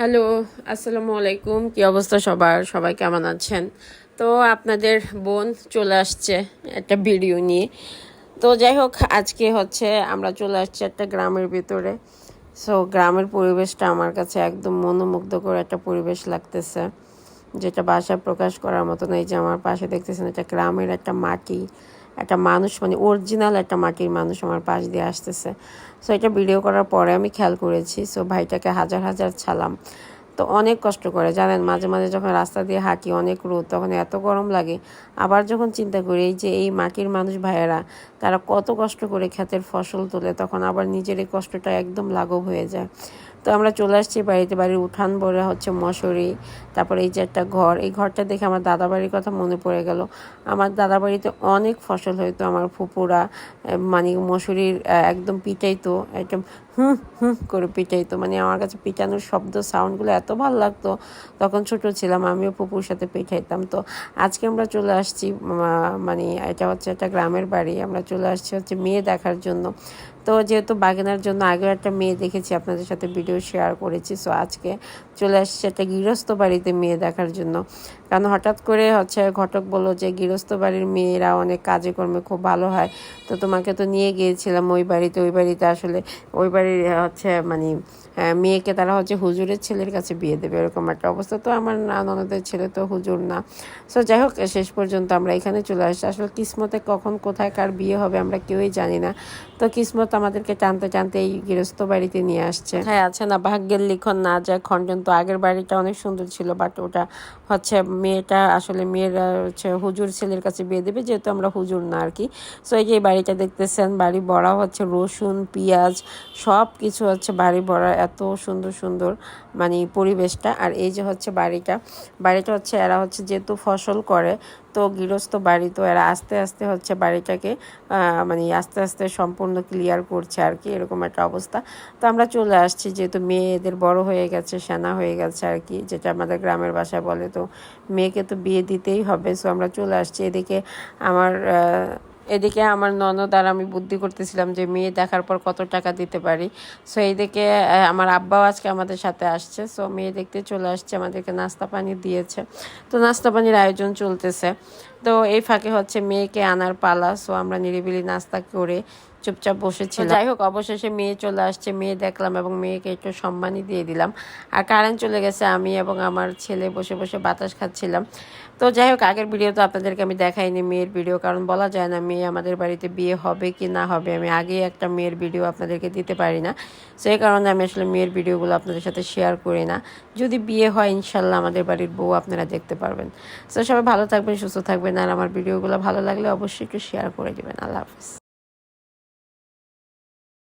Hello, আসসালামু আলাইকুম। কি অবস্থা সবার? সবাই কেমন আছেন? তো আপনাদের বোন চলে আসছে একটা ভিডিও নিয়ে। তো যাই হোক, আজকে হচ্ছে আমরা চলে আসছি একটা গ্রামের ভিতরে। সো গ্রামের পরিবেশটা আমার কাছে একদম মনোমুগ্ধকর একটা পরিবেশ লাগতেছে, যেটা ভাষায় প্রকাশ করার মতো নেই যে আমার পাশে দেখতেছেন, এটা গ্রামের একটা মাটি। একটা মানুষ মানে অরিজিনাল একটা মাটির মানুষ আমার পাশ দিয়ে আসতেছে। সো এটা ভিডিও করার পরে আমি খেয়াল করেছি সো ভাইটাকে হাজার হাজার ছালাম। তো অনেক কষ্ট করে, জানেন, মাঝে মাঝে যখন রাস্তা দিয়ে হাঁটি, অনেক রোদ, তখন এত গরম লাগে। আবার যখন চিন্তা করি, এই যে এই মাটির মানুষ ভাইয়েরা, তারা কত কষ্ট করে ক্ষেতের ফসল তোলে, তখন আবার নিজের এই কষ্টটা একদম লাঘব হয়ে যায়। তো আমরা চলে আসছি বাড়িতে। বাড়ির উঠান ভরে হচ্ছে মশুরি, তারপরে এই যে একটা ঘর। এই ঘরটা দেখে আমার দাদা বাড়ির কথা মনে পড়ে গেল। আমার দাদা বাড়িতে অনেক ফসল হইতো, আমার ফুপুরা মানে মশুরির একদম পিটাইতো, একদম হুম হুম করে পিটাইতো। মানে আমার কাছে পিটানোর শব্দ, সাউন্ডগুলো এত ভালো লাগতো। তখন ছোট ছিলাম, আমিও পুপুর সাথে পিঠাইতাম তো আজকে আমরা চলে আসছি মানে এটা হচ্ছে একটা গ্রামের বাড়ি। আমরা চলে আসছি হচ্ছে মেয়ে দেখার জন্য। তো যেহেতু বাগেনার জন্য আগেও একটা মেয়ে দেখেছি, আপনাদের সাথে ভিডিও শেয়ার করেছি সো আজকে চলে আসছে একটা গৃহস্থ বাড়িতে মেয়ে দেখার জন্য। কারণ হঠাৎ করে হচ্ছে ঘটক বলল যে গৃহস্থ বাড়ির মেয়েরা অনেক কাজে কর্মে খুব ভালো হয়, তো তোমাকে তো নিয়ে গিয়েছিলাম ওই বাড়িতে ওই বাড়িতে আসলে ওই বাড়ির হচ্ছে মানে মেয়েকে তারা হচ্ছে হুজুরের ছেলের কাছে বিয়ে দেবে, এরকম একটা অবস্থা। তো আমার না, ননদের ছেলে তো হুজুর না। সো যাই হোক, শেষ পর্যন্ত আমরা এখানে চলে আসছি। আসলে কিসমতে কখন, কোথায়, কার বিয়ে হবে আমরা কেউই জানি না। তো কিসমত আমাদেরকে টানতে টানতে এই গৃহস্থ বাড়িতে নিয়ে আসছে। হ্যাঁ আছে না, ভাগ্যের লিখন না যায় খণ্ডন তো আগের বাড়িটা অনেক সুন্দর ছিল বাট ওটা হচ্ছে মেয়েটা আসলে মেয়েরা হচ্ছে হুজুর ছেলের কাছে বিয়ে দেবে, যেহেতু আমরা হুজুর না আর কি। সো এই যে বাড়িটা দেখতেছেন, বাড়ি বড়া হচ্ছে, রসুন, পেঁয়াজ সব কিছু হচ্ছে বাড়ি ভরা, এত সুন্দর সুন্দর মানে পরিবেশটা। আর এই যে হচ্ছে বাড়িটা বাড়িটা হচ্ছে এরা হচ্ছে যেহেতু ফসল করে তো গৃহস্থ বাড়ি, তো এরা আস্তে আস্তে হচ্ছে বাড়িটাকে মানে আস্তে আস্তে সম্পূর্ণ ক্লিয়ার করছে আর কি, এরকম একটা অবস্থা। তো আমরা চলে আসছি, যেহেতু মেয়েদের বড় হয়ে গেছে, সেনা হয়ে গেছে আর কি, যেটা আমাদের গ্রামের বাসায় বলে, তো মেয়েকে তো বিয়ে দিতেই হবে। সো আমরা চলে আসছি, এদিকে আমার এদিকে আমার ননদ আর আমি বুদ্ধি করতেছিলাম যে মেয়ে দেখার পর কত টাকা দিতে পারি। সো এইদিকে আমার আব্বাও আজকে আমাদের সাথে আসছে। সো মেয়ে দেখতে চলে আসছে, আমাদেরকে নাস্তা পানি দিয়েছে। তো নাস্তা পানির আয়োজন চলতেছে। তো এই ফাঁকে হচ্ছে মেয়েকে আনার পালা। সো আমরা নিরিবিলি নাস্তা করে চুপচাপ বসেছিলাম। যাই হোক, অবশেষে মেয়ে চলে আসছে। মেয়ে দেখলাম এবং মেয়েকে একটু সম্মানই দিয়ে দিলাম। আর কারেন্ট চলে গেছে আমি এবং আমার ছেলে বসে বসে বাতাস খাচ্ছিলাম। তো যাই হোক, আগের ভিডিও তো আপনাদেরকে আমি দেখাইনি মেয়ের ভিডিও, কারণ বলা যায় না মেয়ে আমাদের বাড়িতে বিয়ে হবে কি না হবে আমি আগে একটা মেয়ের ভিডিও আপনাদেরকে দিতে পারি না। সেই কারণে আমি আসলে মেয়ের ভিডিওগুলো আপনাদের সাথে শেয়ার করি না। যদি বিয়ে হয়, ইনশাল্লাহ আমাদের বাড়ির বউ আপনারা দেখতে পারবেন। তো সবাই ভালো থাকবেন, সুস্থ থাকবেন। আর আমার ভিডিওগুলো ভালো লাগলে অবশ্যই একটু শেয়ার করে দেবেন। আল্লাহ হাফিজ।